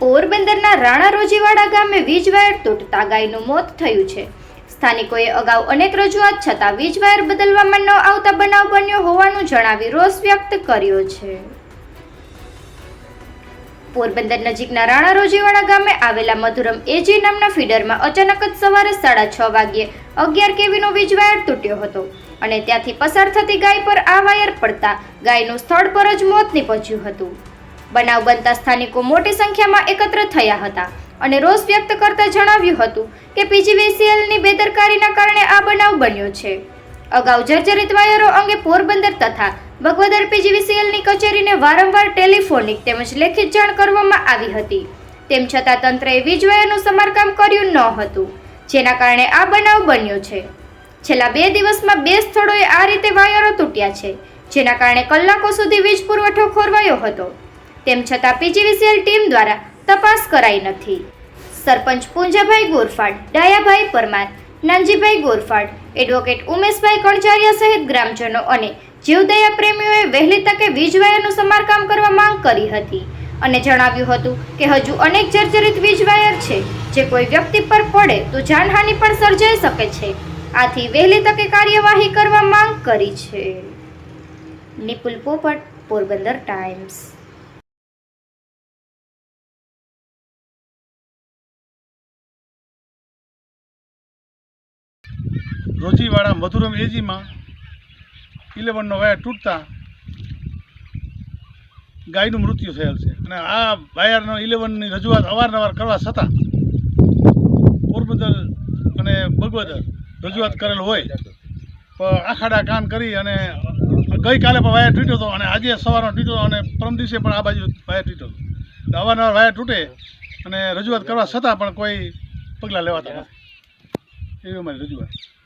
પોરબંદરના રાણા રોજીવાડા ગામે વીજ વાયર તૂટતા ગાયનું મોત થયું છે. સ્થાનિકોએ અગાઉ અનેક રજૂઆત છતાં વીજ વાયર બદલવામાં ન આવતા બનાવ બન્યો હોવાનું જણાવી રોષ વ્યક્ત કર્યો છે. પોરબંદર નજીકના રાણા રોજીવાડા ગામે આવેલા મધુરમ એજી નામના ફીડરમાં અચાનક જ સવારે સાડા છ વાગ્યે અગિયાર કેવીનો વીજ વાયર તૂટ્યો હતો અને ત્યાંથી પસાર થતી ગાય પર આ વાયર પડતા ગાયનું સ્થળ પર જ મોત નીપજ્યું હતું. બનાવ બનતા સ્થાનિકો મોટી સંખ્યામાં એકત્ર થયા હતા અને રોષ વ્યક્ત કરતા જણાવ્યું હતું કે પીજીવીસીએલની બેદરકારીના કારણે આ બનાવ બન્યો છે. અગાઉ જર્જરિત વાયરો અંગે પોરબંદર તથા બગવદર પીજીવીસીએલની કચેરીને વારંવાર ટેલિફોનિક તેમજ લેખિત જાણ કરવામાં આવી હતી. તેમ છતાં તંત્રએ વીજ વાયરનું સમારકામ કર્યું ન હતું, જેના કારણે આ બનાવ બન્યો છે. છેલ્લા બે દિવસમાં બે સ્થળોએ આ રીતે વાયરો તૂટ્યા છે, જેના કારણે કલાકો સુધી વીજ પુરવઠો ખોરવાયો હતો. તેમ છતાં પીજીવીસીએલ ટીમ દ્વારા તપાસ કરાઈ નથી. સરપંચ પુંજાભાઈ ગોરફાડ, ડાયાભાઈ પરમાર નાનજીભાઈ ગોરફાડ, એડવોકેટ ઉમેશભાઈ કણજારિયા સહિત ગ્રામજનો અને જીવદયા પ્રેમીઓએ વહેલી તકે વીજ વાયરનું સમારકામ કરવા માંગ કરી હતી અને જણાવ્યું હતું કે હજુ અનેક જર્જરિત વીજ વાયર છે. જે કોઈ વ્યક્તિ પર પડે તો જાનહાનિ પણ સર્જાઈ શકે છે. આથી વહેલી તકે કાર્યવાહી કરવા માંગ કરી છે. નિપુલ પોપટ, પોરબંદર ટાઈમ્સ. રોજીવાડા, મધુરમ એજીમાં ઇલેવનનો વાયર તૂટતા ગાયનું મૃત્યુ થયેલ છે. અને આ વાયરનો ઇલેવનની રજૂઆત અવારનવાર કરવા છતાં પોરબંદર અને બગવદર રજૂઆત કરેલ હોય. પણ આખાડા કાન કરી અને ગઈકાલે પણ વાયર તૂટ્યો હતો અને આજે સવારનો તૂટ્યો અને પરમ દિવસે પણ આ બાજુ વાયર તૂટ્યો હતો. અવારનવાર વાયર તૂટે અને રજૂઆત કરવા છતાં પણ કોઈ પગલાં લેવાતા નથી. એવી અમારી રજૂઆત.